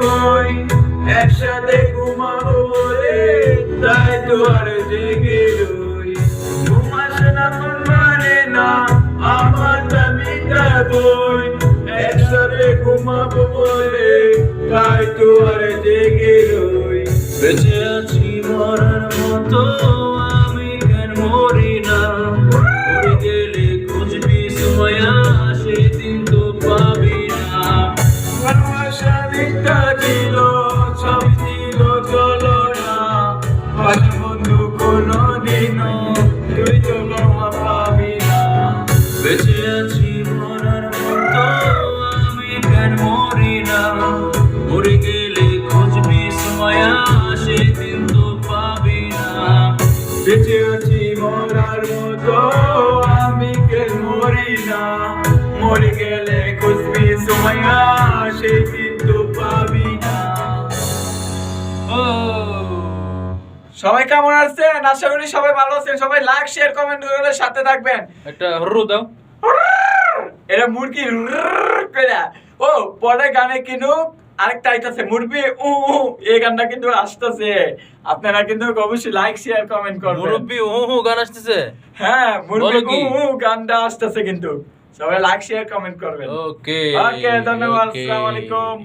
বই একসাথে ঘুমাবো বলে তাই তো আর জেগে রই। ঘুম আসে না মন মানে না, আমার দামিটা বই একসাথে ঘুমাবো বলে তাই তো আর জেগে রই। বেঁচে আছি মরার মতো। বেঁচে আছি বেঁচে মরার মতো, আমি মরি গেলে খুঁজবি সময়, সেদিন তো পাবি না। ও, সবাই কেমন আছেন? আশা করি সবাই ভালো আছেন। সবাই লাইক শেয়ার কমেন্ট করে সাথে থাকবেন। একটা হরু দাও। এটা মুরগি কইরা ও পরে গানে কিন্তু আরেকটা আইতাছে মুরগি উ, এই গানটা কিন্তু আসতেছে। আপনারা কিন্তু অবশ্যই লাইক শেয়ার কমেন্ট করবেন। মুরগি ও গান আসতেছে? হ্যাঁ মুরগি উ উ গানটা আসতেছে কিন্তু। সবাই লাইক শেয়ার কমেন্ট করবেন। ওকে ওকে ধন্যবাদ আসসালামু আলাইকুম।